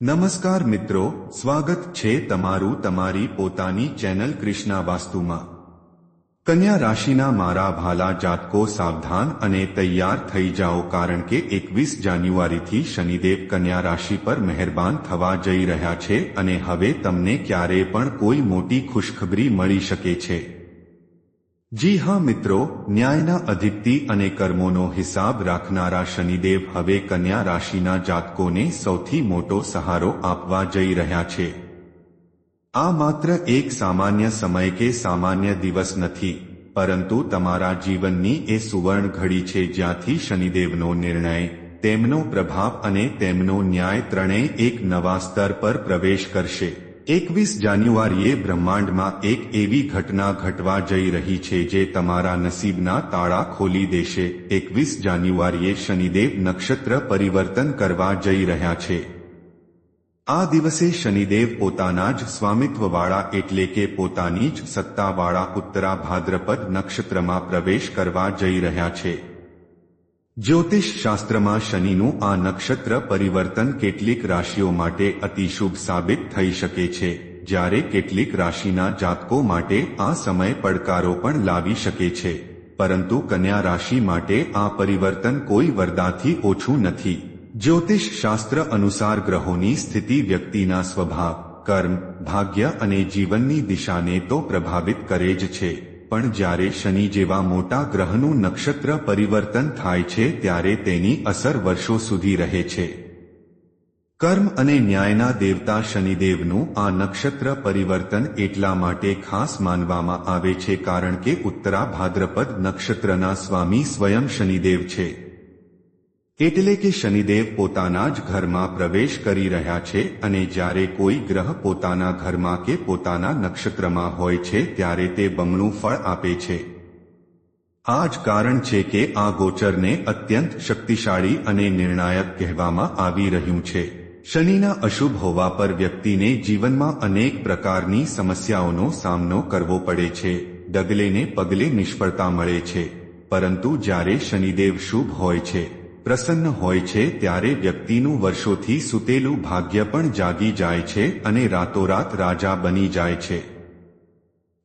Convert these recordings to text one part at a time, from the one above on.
નમસ્કાર મિત્રો, સ્વાગત છે તમારું તમારી પોતાની ચેનલ કૃષ્ણા વાસ્તુમાં. કન્યા રાશિના મારા ભાલા જાતકો સાવધાન અને તૈયાર થઈ જાઓ કારણ કે એકવીસ જાન્યુઆરીથી શનિદેવ કન્યા રાશિ પર મહેરબાન થવા જઈ રહ્યા છે અને હવે તમને ક્યારે પણ કોઈ મોટી ખુશખબરી મળી શકે છે. જી હા મિત્રો, ન્યાયના અધિપતિ અને કર્મોનો હિસાબ રાખનારા શનિદેવ હવે કન્યા રાશિના જાતકોને સૌથી મોટો સહારો આપવા જઈ રહ્યા છે. આ માત્ર એક સામાન્ય સમય કે સામાન્ય દિવસ નથી, પરંતુ તમારા જીવનની એ સુવર્ણ ઘડી છે જ્યાંથી શનિદેવનો નિર્ણય, તેમનો પ્રભાવ અને તેમનો ન્યાય ત્રણેય એક નવા સ્તર પર પ્રવેશ કરશે. એકવીસ જાન્યુઆરીએ બ્રહ્માંડમાં એક એવી ઘટના ઘટવા જઈ રહી છે જે તમારા નસીબના તાળા ખોલી દેશે. એકવીસ જાન્યુઆરીએ શનિદેવ નક્ષત્ર પરિવર્તન કરવા જઈ રહ્યા છે. આ દિવસે શનિદેવ પોતાના જ સ્વામિત્વવાળા એટલે કે પોતાની જ સત્તાવાળા ઉત્તરા ભાદ્રપદ નક્ષત્રમાં પ્રવેશ કરવા જઈ રહ્યા છે. જ્યોતિષ શાસ્ત્રમાં શનિનું આ નક્ષત્ર પરિવર્તન કેટલીક રાશિઓ માટે અતિશુભ સાબિત થઈ શકે છે, જ્યારે કેટલીક રાશિના જાતકો માટે આ સમય પડકારો પણ લાવી શકે છે. પરંતુ કન્યા રાશિ માટે આ પરિવર્તન કોઈ વરદાથી ઓછું નથી. જ્યોતિષ શાસ્ત્ર અનુસાર ગ્રહોની સ્થિતિ વ્યક્તિના સ્વભાવ, કર્મ, ભાગ્ય અને જીવનની દિશાને તો પ્રભાવિત કરે જ છે. પણ જ્યારે શનિ જેવા મોટા ગ્રહનું નક્ષત્ર પરિવર્તન થાય છે ત્યારે તેની અસર વર્ષો સુધી રહે છે. કર્મ અને ન્યાયના દેવતા શનિદેવનું આ નક્ષત્ર પરિવર્તન એટલા માટે ખાસ માનવામાં આવે છે કારણ કે ઉત્તરા ભાદ્રપદ નક્ષત્રના સ્વામી સ્વયં શનિદેવ છે. એટલે કે શનિદેવ પોતાના જ ઘરમાં પ્રવેશ કરી રહ્યા છે અને જ્યારે કોઈ ગ્રહ પોતાના ઘરમાં કે પોતાના નક્ષત્રમાં હોય છે ત્યારે તે બમણું ફળ આપે છે. આ જ કારણ છે કે આ ગોચરને અત્યંત શક્તિશાળી અને નિર્ણાયક કહેવામાં આવી રહ્યું છે. શનિના અશુભ હોવા પર વ્યક્તિને જીવનમાં અનેક પ્રકારની સમસ્યાઓનો સામનો કરવો પડે છે. ડગલેને પગલે નિષ્ફળતા મળે છે. પરંતુ જ્યારે શનિદેવ શુભ હોય છે પ્રસન્ન હોય છે ત્યારે વ્યક્તિનું વર્ષોથી સૂતેલું ભાગ્ય પણ જાગી જાય છે અને રાતોરાત રાજા બની જાય છે.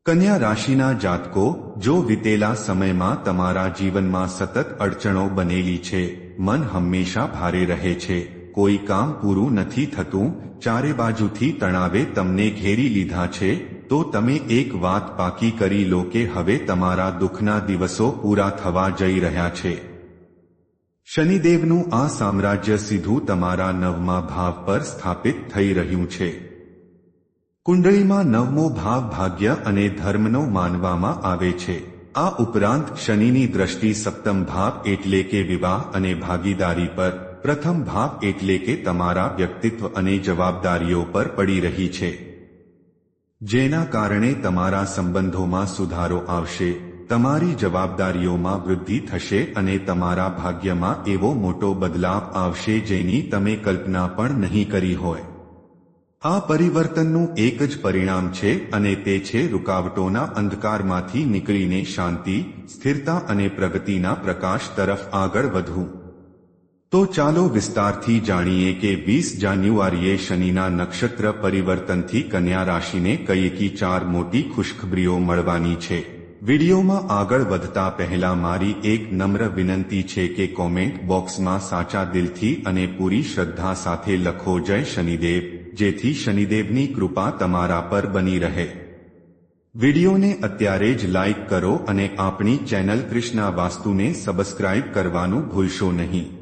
કન્યા રાશિના જાતકો, જો વિતેલા સમયમાં તમારા જીવનમાં સતત અડચણો બનેલી છે, મન હંમેશા ભારે રહે છે. કોઈ કામ પૂરું નથી થતું, ચારે બાજુથી તણાવે તમને ઘેરી લીધા છે, તો તમે એક વાત પાકી કરી લો કે હવે તમારા દુઃખના દિવસો પૂરા થવા જઈ રહ્યા છે. શનિદેવનું આ સામ્રાજ્ય સીધું તમારા નવમા ભાવ પર સ્થાપિત થઈ રહ્યું છે. કુંડળીમાં નવમો ભાવ ભાગ્ય અને ધર્મનો માનવામાં આવે છે. આ ઉપરાંત શનિની દ્રષ્ટિ સપ્તમ ભાવ એટલે કે વિવાહ અને ભાગીદારી પર, પ્રથમ ભાવ એટલે કે તમારા વ્યક્તિત્વ અને જવાબદારીઓ પર પડી રહી છે. જેના કારણે તમારા સંબંધોમાં સુધારો આવશે. તમારી જવાબદારીઓમાં વૃદ્ધિ થશે અને તમારા ભાગ્યમાં એવો મોટો બદલાવ આવશે જેની તમે કલ્પના પણ નહીં કરી હોય. આ પરિવર્તનનું એક જ પરિણામ છે અને તે છે રૂકાવટોના અંધકારમાંથી નીકળીને શાંતિ, સ્થિરતા અને પ્રગતિના પ્રકાશ તરફ આગળ વધવું. તો ચાલો વિસ્તારથી જાણીએ કે વીસ જાન્યુઆરીએ શનિના નક્ષત્ર પરિવર્તનથી કન્યા રાશિને કઈકી ચાર મોટી ખુશખબરીઓ મળવાની છે. વિડીયોમાં આગળ વધતા પહેલા મારી એક નમ્ર વિનંતી છે કે કોમેન્ટ બોક્સમાં સાચા દિલથી અને પૂરી શ્રદ્ધા સાથે લખો જય શનિદેવ, જેથી શનિદેવની કૃપા તમારા પર બની રહે. વિડીયોને અત્યારે જ લાઇક કરો અને આપણી ચેનલ કૃષ્ણા વાસ્તુને સબસ્ક્રાઇબ કરવાનું ભૂલશો નહીં.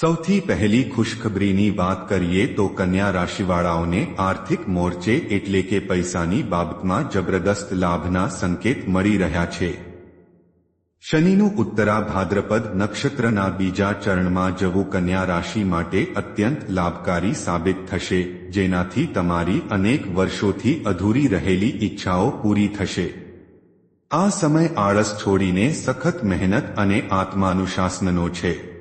સૌથી પહેલી ખુશખબરીની વાત કરીએ તો કન્યા રાશિવાળાઓને આર્થિક મોરચે એટલે કે પૈસાની બાબતમાં જબરદસ્ત લાભના સંકેત મળી રહ્યા છે. શનિનું ઉત્તરા ભાદ્રપદ નક્ષત્રના બીજા ચરણમાં જવું કન્યા રાશિ માટે અત્યંત લાભકારી સાબિત થશે, જેનાથી તમારી અનેક વર્ષોથી અધૂરી રહેલી ઈચ્છાઓ પૂરી થશે. આ સમય આળસ છોડીને સખત મહેનત અને આત્માનુશાસનનો છે.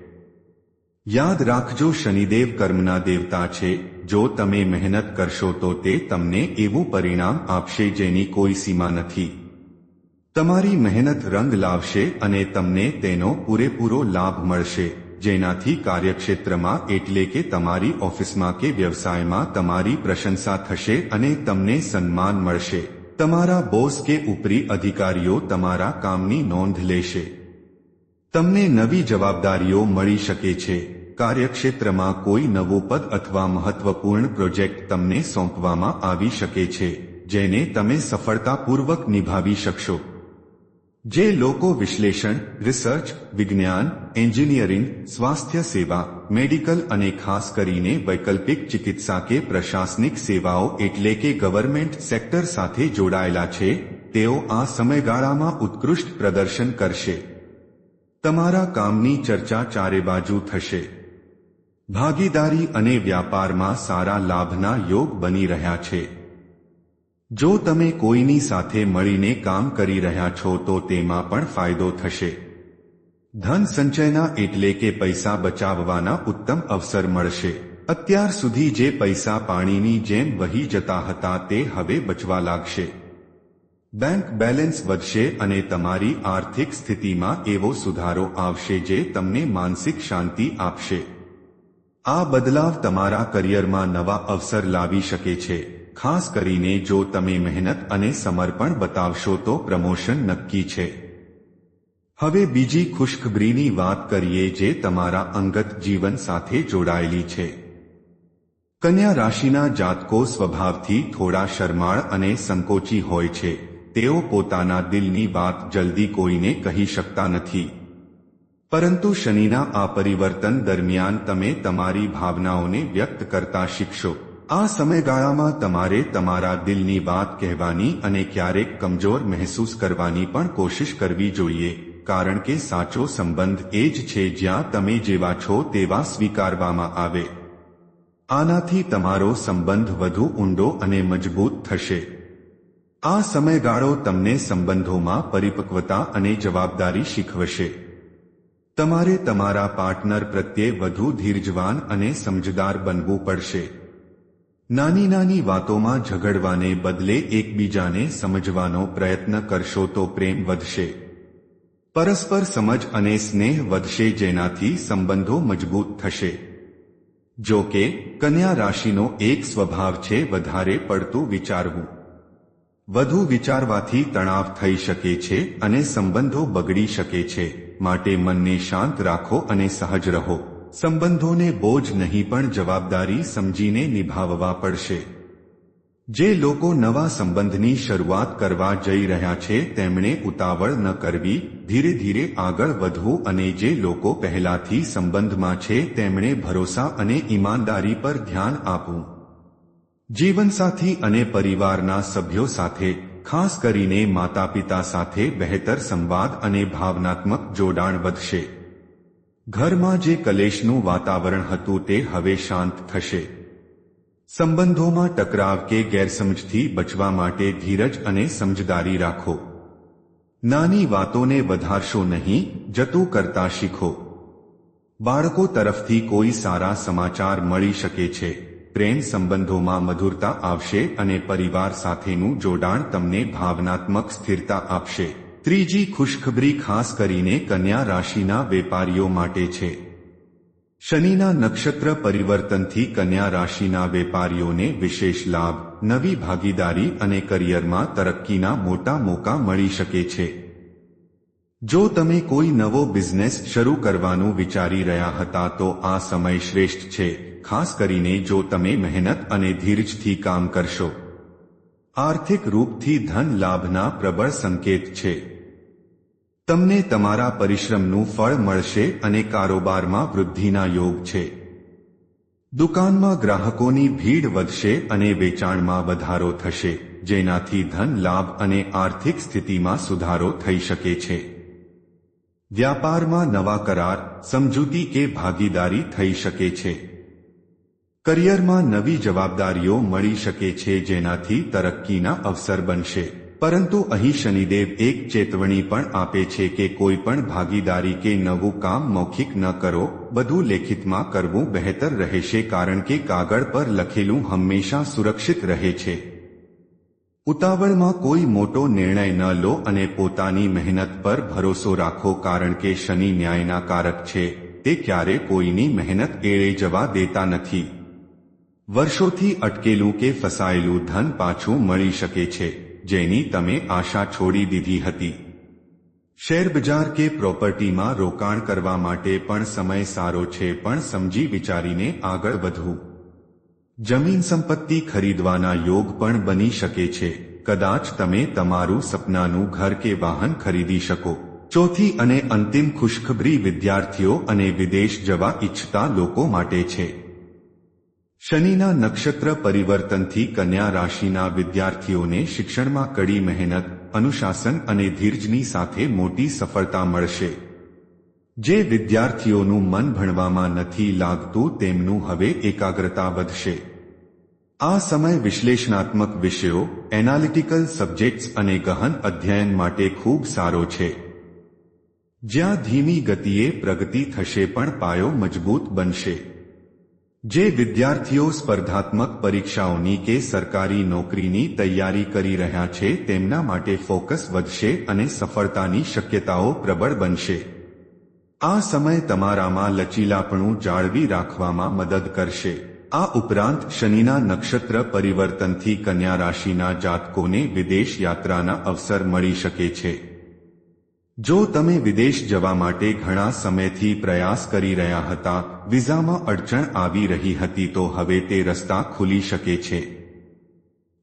યાદ રાખજો શનિદેવ કર્મના દેવતા છે. જો તમે મહેનત કરશો તો તે તમને એવું પરિણામ આપશે જેની કોઈ સીમા નથી. તમારી મહેનત રંગ લાવશે અને તમને તેનો પૂરેપૂરો લાભ મળશે. જેનાથી કાર્યક્ષેત્રમાં એટલે કે તમારી ઓફિસમાં કે વ્યવસાયમાં તમારી પ્રશંસા થશે અને તમને સન્માન મળશે. તમારા બોસ કે ઉપરી અધિકારીઓ તમારા કામની નોંધ લેશે. તમને નવી જવાબદારીઓ મળી શકે છે. કાર્યક્ષેત્રમાં કોઈ નવું પદ અથવા મહત્વપૂર્ણ પ્રોજેક્ટ તમને સોંપવામાં આવી શકે છે, જેને તમે સફળતાપૂર્વક નિભાવી શકશો. જે લોકો વિશ્લેષણ, રિસર્ચ, વિજ્ઞાન, એન્જિનિયરિંગ, સ્વાસ્થ્ય સેવા, મેડિકલ અને ખાસ કરીને વૈકલ્પિક ચિકિત્સા કે પ્રશાસનિક સેવાઓ એટલે કે ગવર્મેન્ટ સેક્ટર સાથે જોડાયેલા છે, તેઓ આ સમયગાળામાં ઉત્કૃષ્ટ પ્રદર્શન કરશે. તમારા કામની ચર્ચા ચારે બાજુ થશે. ભાગીદારી અને વ્યાપારમાં સારા લાભના યોગ બની રહ્યા છે. જો તમે કોઈની સાથે મળીને કામ કરી રહ્યા છો તો તેમાં પણ ફાયદો થશે. ધન સંચયના એટલે કે પૈસા બચાવવાના ઉત્તમ અવસર મળશે. અત્યાર સુધી જે પૈસા પાણીની જેમ વહી જતા હતા તે હવે બચવા લાગશે. બેંક બેલેન્સ વધશે અને તમારી આર્થિક સ્થિતિમાં એવો સુધારો આવશે જે તમને માનસિક શાંતિ આપશે. આ બદલાવ તમારા કરિયરમાં નવા અવસર લાવી શકે છે. ખાસ કરીને જો તમે મહેનત અને સમર્પણ બતાવશો તો પ્રમોશન નક્કી છે. હવે બીજી ખુશખબરીની વાત કરીએ જે તમારા અંગત જીવન સાથે જોડાયેલી છે. કન્યા રાશિના જાતકો સ્વભાવથી થોડા શરમાળ અને સંકોચી હોય છે. તેઓ પોતાના દિલની વાત જલ્દી કોઈને કહી શકતા નથી. પરંતુ શનિના આ પરિવર્તન દરમિયાન તમે તમારી ભાવનાઓને વ્યક્ત કરતા શીખશો. આ સમયગાળામાં તમારે તમારા દિલની વાત કહેવાની અને ક્યારેક કમજોર મહેસૂસ કરવાની પણ કોશિશ કરવી જોઈએ, કારણ કે સાચો સંબંધ એ જ છે જ્યાં તમે જેવા છો તેવા સ્વીકારવામાં આવે. આનાથી તમારો સંબંધ વધુ ઊંડો અને મજબૂત થશે. આ સમયગાળો તમને સંબંધોમાં પરિપક્વતા અને જવાબદારી શીખવશે. તમારે તમારા પાર્ટનર પ્રત્યે વધુ ધીરજવાન અને સમજદાર બનવું પડશે. નાની નાની વાતોમાં ઝઘડવાને બદલે એકબીજાને સમજવાનો પ્રયત્ન કરશો તો પ્રેમ વધશે. પરસ્પર સમજ અને સ્નેહ વધશે જેનાથી સંબંધો મજબૂત થશે. જો કે, કન્યા રાશિનો એક સ્વભાવ છે વધારે પડતું વિચારવું. વધુ વિચારવાથી તણાવ થઈ શકે છે અને સંબંધો બગડી શકે છે. માટે મનને શાંત રાખો અને સહજ રહો. સંબંધોને બોજ નહીં પણ જવાબદારી સમજીને નિભાવવા પડશે. જે લોકો નવા સંબંધની શરૂઆત કરવા જઈ રહ્યા છે, તેમણે ઉતાવળ ન કરવી, ધીરે ધીરે આગળ વધવું અને જે લોકો પહેલાથી સંબંધમાં છે, તેમણે ભરોસા અને ઈમાનદારી પર ધ્યાન આપવું. જીવનસાથી અને પરિવારના સભ્યો સાથે, ખાસ કરીને માતા પિતા સાથે બહેતર સંવાદ અને ભાવનાત્મક જોડાણ વધશે. ઘરમાં જે કલેશનું વાતાવરણ હતું તે હવે શાંત થશે. સંબંધોમાં ટકરાવ કે ગેરસમજથી બચવા માટે ધીરજ અને સમજદારી રાખો. નાની વાતોને વધારશો નહીં, જતું કરતા શીખો. બાળકો તરફથી કોઈ સારા સમાચાર મળી શકે છે. પ્રેમ સંબંધોમાં મધુરતા આવશે અને પરિવાર સાથેનું જોડાણ તમને ભાવનાત્મક સ્થિરતા આપશે. ત્રીજી ખુશખબરી ખાસ કરીને કન્યા રાશિના વેપારીઓ માટે છે. શનિના નક્ષત્ર પરિવર્તનથી કન્યા રાશિના વેપારીઓને વિશેષ લાભ, નવી ભાગીદારી અને કરિયરમાં તરક્કીના મોટા મોકા મળી શકે છે. જો તમે કોઈ નવો બિઝનેસ શરૂ કરવાનું વિચારી રહ્યા હતા, તો આ સમય શ્રેષ્ઠ છે, ખાસ કરીને જો તમે મહેનત અને ધીરજથી કામ કરશો. આર્થિક રૂપથી ધન લાભના પ્રબળ સંકેત છે. તમને તમારા પરિશ્રમનું ફળ મળશે અને કારોબારમાં વૃદ્ધિના યોગ છે. દુકાનમાં ગ્રાહકોની ભીડ વધશે અને વેચાણમાં વધારો થશે, જેનાથી ધન લાભ અને આર્થિક સ્થિતિમાં સુધારો થઈ શકે છે. વ્યાપારમાં નવા કરાર, સમજૂતી કે ભાગીદારી થઈ શકે છે. કરિયરમાં નવી જવાબદારીઓ મળી શકે છે જેનાથી તરક્કીના અવસર બનશે. પરંતુ અહીં શનિદેવ એક ચેતવણી પણ આપે છે કે કોઈ પણ ભાગીદારી કે નવું કામ મૌખિક ન કરો, બધું લેખિતમાં કરવું બહેતર રહેશે કારણ કે કાગળ પર લખેલું હંમેશા સુરક્ષિત રહે છે. ઉતાવળમાં કોઈ મોટો નિર્ણય ન લો અને પોતાની મહેનત પર ભરોસો રાખો કારણ કે શનિ ન્યાયના કારક છે. તે ક્યારે કોઈની મહેનત એળે જવા દેતા નથી. વર્ષોથી અટકેલું કે ફસાયેલું ધન પાછું મળી શકે છે, જેની તમે આશા છોડી દીધી હતી. શેરબજાર કે પ્રોપર્ટીમાં રોકાણ કરવા માટે પણ સમય સારો છે પણ સમજી વિચારીને આગળ વધવું. જમીન સંપત્તિ ખરીદવાના યોગ પણ બની શકે છે. કદાચ તમે તમારું સપનાનું ઘર કે વાહન ખરીદી શકો. ચોથી અને અંતિમ ખુશખબરી વિદ્યાર્થીઓ અને વિદેશ જવા ઈચ્છતા લોકો માટે છે. શનિના નક્ષત્ર પરિવર્તનથી કન્યા રાશિના વિદ્યાર્થીઓને શિક્ષણમાં કડી મહેનત, અનુશાસન અને ધીરજની સાથે મોટી સફળતા મળશે. જે વિદ્યાર્થીઓનું મન ભણવામાં નથી લાગતું તેમનું હવે એકાગ્રતા વધશે. આ સમય વિશ્લેષણાત્મક વિષયો એનાલિટિકલ સબ્જેક્ટ્સ અને ગહન અધ્યયન માટે ખૂબ સારો છે. જ્યાં ધીમી ગતિએ પ્રગતિ થશે પણ પાયો મજબૂત બનશે. જે વિદ્યાર્થીઓ સ્પર્ધાત્મક પરીક્ષાઓની કે સરકારી નોકરીની તૈયારી કરી રહ્યા છે, તેમના માટે ફોકસ વધશે અને સફળતાની શક્યતાઓ પ્રબળ બનશે. આ સમય તમારામાં લચીલાપણું જાળવી રાખવામાં મદદ કરશે. આ ઉપરાંત શનિના નક્ષત્ર પરિવર્તનથી કન્યા રાશિના જાતકોને વિદેશ યાત્રાના અવસર મળી શકે છે. જો તમે વિદેશ જવા માટે ઘણા સમયથી પ્રયાસ કરી રહ્યા હતા, વિઝામાં અડચણ આવી રહી હતી તો હવે તે રસ્તા ખુલી શકે છે.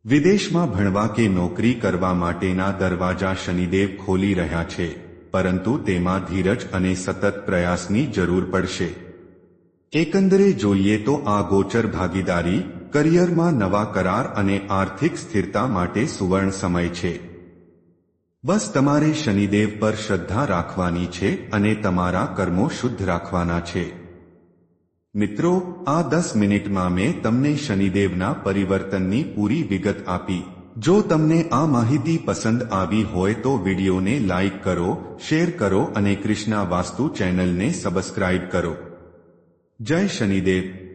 વિદેશમાં ભણવા કે નોકરી કરવા માટેના દરવાજા શનિદેવ ખોલી રહ્યા છે, પરંતુ તેમાં ધીરજ અને સતત પ્રયાસની જરૂર પડશે. એકંદરે જોઈએ તો આ ગોચર ભાગીદારી કરિયરમાં નવા કરાર અને આર્થિક સ્થિરતા માટે સુવર્ણ સમય છે. બસ તમારે શનિદેવ પર શ્રદ્ધા રાખવાની છે અને તમારા કર્મો શુદ્ધ રાખવાના છે. મિત્રો, આ દસ મિનિટમાં મેં તમને શનિદેવના પરિવર્તનની પૂરી વિગત આપી. જો તમને આ માહિતી પસંદ આવી હોય તો વિડીયોને લાઇક કરો, શેર કરો અને કૃષ્ણા વાસ્તુ ચેનલને સબસ્ક્રાઇબ કરો. જય શનિદેવ